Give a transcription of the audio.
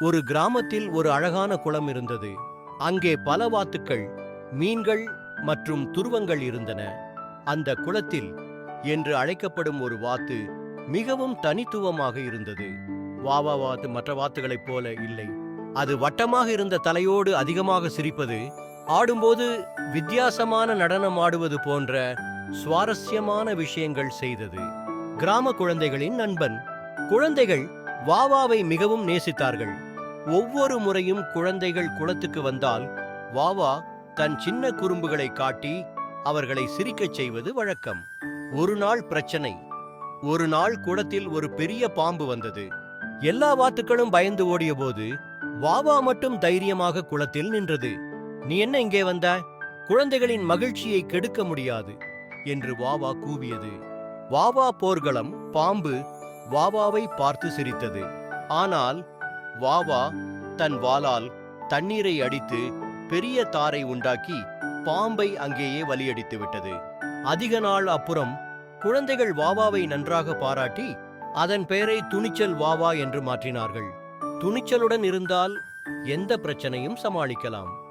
ஒரு கிராமத்தில் ஒரு அழகான குளம் இருந்தது. அங்கே பல வாத்துக்கள் மீன்கள் மற்றும் துருவங்கள் இருந்தன. அந்த குளத்தில் என்று அழைக்கப்படும் ஒரு வாத்து மிகவும் தனித்துவமாக இருந்தது. வாவா வாத்து மற்ற வாத்துகளைப் போல இல்லை. அது வட்டமாக இருந்த தலையோடு அதிகமாக சிரிப்பது ஆடும்போது வித்தியாசமான நடனம் ஆடுவது போன்ற சுவாரஸ்யமான விஷயங்கள் செய்தது. கிராம குழந்தைகளின் நண்பன். குழந்தைகள் வாவாவை மிகவும் நேசித்தார்கள். ஒவ்வொரு முறையும் குழந்தைகள் குளத்துக்கு வந்தால் வாவா தன் சின்ன குறும்புகளை காட்டி அவர்களை சிரிக்கச் செய்வது வழக்கம். ஒரு நாள் பிரச்சனை. ஒரு நாள் குளத்தில் ஒரு பெரிய பாம்பு வந்தது. எல்லா வாத்துக்களும் பயந்து ஓடிய போது வாவா மட்டும் தைரியமாக குளத்தில் நின்றது. நீ என்ன இங்கே வந்த? குழந்தைகளின் மகிழ்ச்சியை கெடுக்க முடியாது என்று வாவா கூவியது. வாவா போர்க்களம் பாம்பு வாவாவை பார்த்து சிரித்தது. ஆனால் வாவா தன் வாளால் தண்ணீரை அடித்து பெரிய தாரை உண்டாக்கி பாம்பை அங்கேயே வலியடித்து விட்டது. அதிக நாள் அப்புறம் குழந்தைகள் வாவாவை நன்றாக பாராட்டி அதன் பெயரை துணிச்சல் வாவா என்று மாற்றினார்கள். துணிச்சலுடன் இருந்தால் எந்த பிரச்சனையும் சமாளிக்கலாம்.